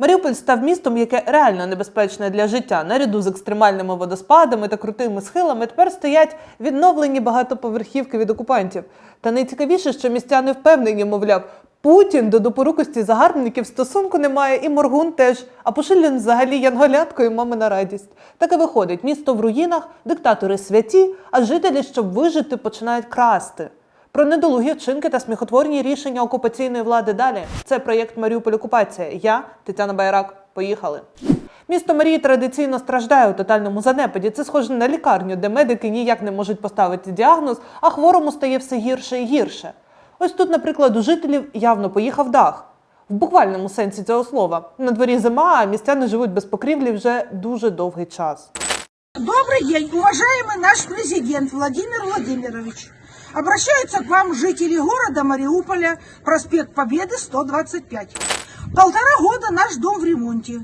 Маріуполь став містом, яке реально небезпечне для життя. Наряду з екстремальними водоспадами та крутими схилами тепер стоять відновлені багатоповерхівки від окупантів. Та найцікавіше, що містяни впевнені, мовляв, Путін до допорукості загарбників стосунку немає, і Моргун теж. А Пушилін взагалі янголятко і мамина радість. Так і виходить, місто в руїнах, диктатори святі, а жителі, щоб вижити, починають красти. Про недолугі вчинки та сміхотворні рішення окупаційної влади далі. Це проєкт Маріуполь Окупація. Я Тетяна Байрак. Поїхали. Місто Марії традиційно страждає у тотальному занепаді. Це схоже на лікарню, де медики ніяк не можуть поставити діагноз, а хворому стає все гірше і гірше. Ось тут, наприклад, у жителів явно поїхав дах. В буквальному сенсі цього слова. На дворі зима, а містяни живуть без покрівлі вже дуже довгий час. Добрый день, уважаемый наш президент Владимир Владимирович Обращаются к вам жители города Мариуполя, проспект Победы, 125. Полтора года наш дом в ремонте.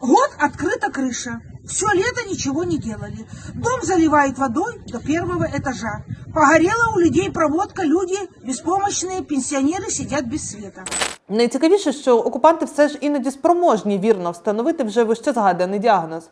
Год открыта крыша. Все лето ничего не делали. Дом заливает водой до первого этажа. Погорела у людей проводка, люди беспомощные, пенсионеры сидят без света. Найцікавіше, що окупанти все ж іноді спроможні вірно встановити вже вище згаданий діагноз.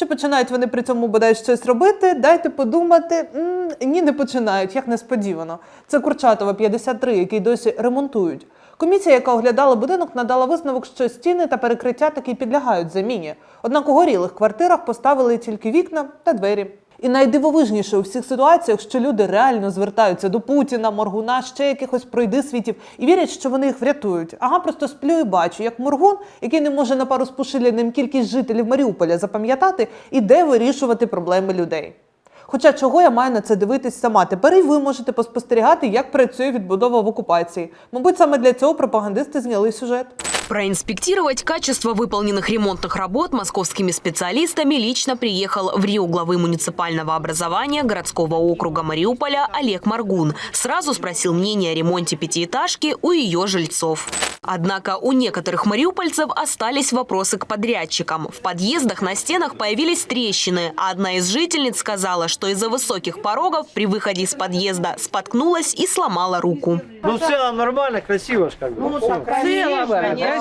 Чи починають вони при цьому бодай щось робити? Дайте подумати. М, ні, не починають, як несподівано. Це Курчатова 53, який досі ремонтують. Комісія, яка оглядала будинок, надала висновок, що стіни та перекриття таки підлягають заміні. Однак у горілих квартирах поставили тільки вікна та двері. І найдивовижніше у всіх ситуаціях, що люди реально звертаються до Путіна, Моргуна, ще якихось пройди світів і вірять, що вони їх врятують. Ага, просто сплю і бачу, як Моргун, який не може на пару з Пушиліним кількість жителів Маріуполя запам'ятати, іде вирішувати проблеми людей. Хоча чого я маю на це дивитись сама? Тепер і ви можете поспостерігати, як працює відбудова в окупації. Мабуть, саме для цього пропагандисти зняли сюжет. Проинспектировать качество выполненных ремонтных работ московскими специалистами лично приехал в Рио главы муниципального образования городского округа Мариуполя Олег Маргун. Сразу спросил мнение о ремонте пятиэтажки у ее жильцов. Однако у некоторых мариупольцев остались вопросы к подрядчикам. В подъездах на стенах появились трещины, а одна из жительниц сказала, что из-за высоких порогов при выходе из подъезда споткнулась и сломала руку. Ну, в целом нормально, красиво ж как бы. Всё. Красиво,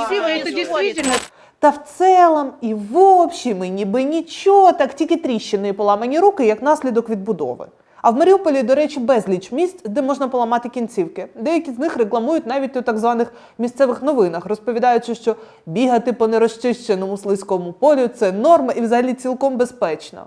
это действительно Та в цілому і в общем, і ніби нічого, так тільки тріщини і поламані руки як наслідок відбудови. А в Маріуполі, до речі, безліч місць, де можна поламати кінцівки. Деякі з них рекламують навіть у так званих місцевих новинах, розповідаючи, що бігати по нерозчищеному слизькому полю це норма і взагалі цілком безпечно.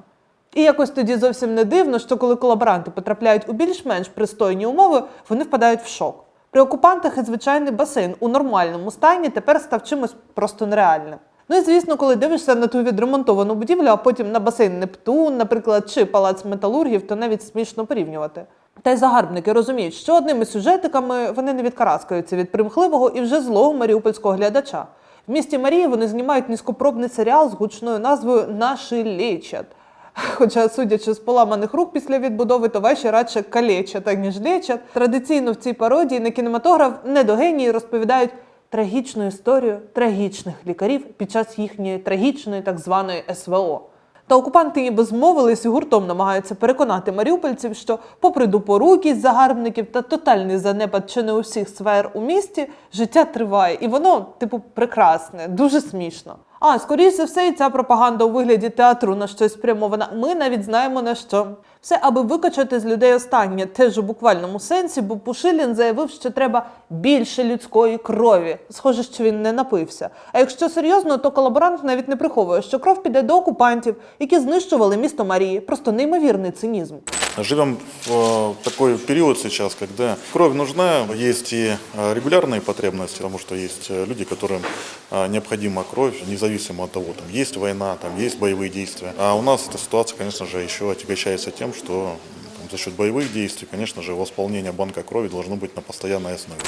І якось тоді зовсім не дивно, що коли колаборанти потрапляють у більш-менш пристойні умови, вони впадають в шок. При окупантах і звичайний басейн у нормальному стані тепер став чимось просто нереальним. Ну і звісно, коли дивишся на ту відремонтовану будівлю, а потім на басейн Нептун, наприклад, чи палац металургів, то навіть смішно порівнювати. Та й загарбники розуміють, що одними сюжетиками вони не відкараскаються від примхливого і вже злого маріупольського глядача. В місті Марії вони знімають низькопробний серіал з гучною назвою Наші лічать. Хоча, судячи з поламаних рук після відбудови, то ваші радше калечать, ніж лечать. Традиційно в цій пародії на кінематограф недогенії розповідають трагічну історію трагічних лікарів під час їхньої трагічної так званої СВО. Та окупанти ніби змовились і гуртом намагаються переконати маріупольців, що, попри дупорукість загарбників та тотальний занепад чи не усіх сфер у місті, життя триває, і воно, типу, прекрасне, дуже смішно. А скоріше за все, і ця пропаганда у вигляді театру на щось спрямована. Ми навіть знаємо на що. Все, аби викачати з людей останнє, теж у буквальному сенсі, бо Пушилін заявив, що треба більше людської крові. Схоже, що він не напився. А якщо серйозно, то колаборант навіть не приховує, що кров піде до окупантів, які знищували місто Марії. Просто неймовірний цинізм. Живем в э, такой период сейчас, когда кровь нужна, есть и э, регулярные потребности, потому что есть э, люди, которым э, необходима кровь, независимо от того, там есть война, там есть боевые действия. А у нас эта ситуация, конечно же, еще отягощается тем, что м, там, за счет боевых действий, конечно же, восполнение банка крови должно быть на постоянной основе.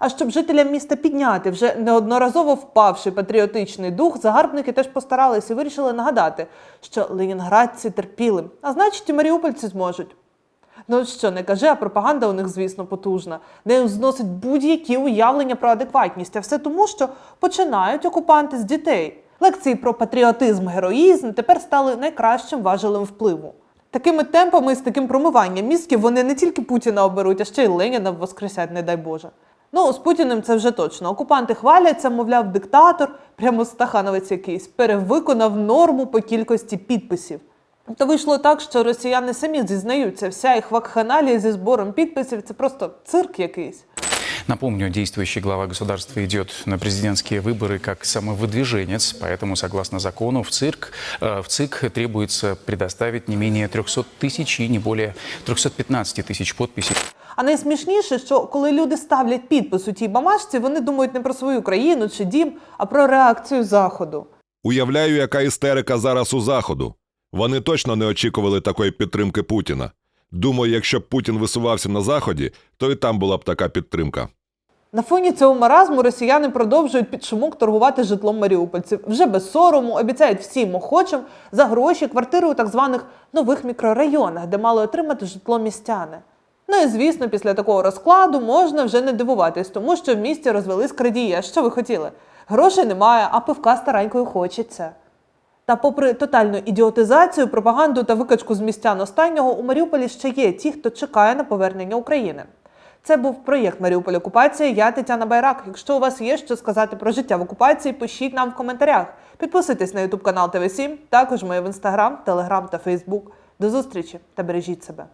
А щоб жителям міста підняти вже неодноразово впавший патріотичний дух, загарбники теж постаралися і вирішили нагадати, що ленінградці терпіли, а значить і маріупольці зможуть. Ну що не кажи, а пропаганда у них, звісно, потужна. Нею зносить будь-які уявлення про адекватність, а все тому, що починають окупанти з дітей. Лекції про патріотизм, героїзм тепер стали найкращим важелем впливу. Такими темпами і з таким промиванням мізків вони не тільки Путіна оберуть, а ще й Леніна воскресять, не дай Боже. Ну, з Путіним це вже точно. Окупанти хваляться, мовляв, диктатор, прямо стахановець якийсь, перевиконав норму по кількості підписів. То вийшло так, що росіяни самі зізнаються, вся їх вакханалія зі збором підписів це просто цирк якийсь. Напомню, действующий глава государства идет на президентские выборы как самовыдвиженец, поэтому, согласно закону, в ЦИРК, э, в ЦИК требуется предоставить не менее 300 тысяч и не более 315 тысяч подписей. А найсмішніше, що коли люди ставлять підпис у тій бумажці, вони думають не про свою країну чи дім, а про реакцію заходу. Уявляю, яка істерика зараз у заходу. Вони точно не очікували такої підтримки Путіна. Думаю, якщо б Путін висувався на заході, то і там була б така підтримка. На фоні цього маразму росіяни продовжують під шумок торгувати житлом маріупольців. Вже без сорому обіцяють всім охочим за гроші квартири у так званих нових мікрорайонах, де мали отримати житло містяни. Ну і звісно, після такого розкладу можна вже не дивуватись, тому що в місті розвелись крадії. Що ви хотіли? Грошей немає, а пивка старенькою хочеться. Та попри тотальну ідіотизацію, пропаганду та викачку з містян останнього, у Маріуполі ще є ті, хто чекає на повернення України. Це був проєкт Маріуполь Окупація. Я Тетяна Байрак. Якщо у вас є що сказати про життя в окупації, пишіть нам в коментарях. Підписуйтесь на Ютуб канал ТВ7, також ми в інстаграм, телеграм та Фейсбук. До зустрічі та бережіть себе.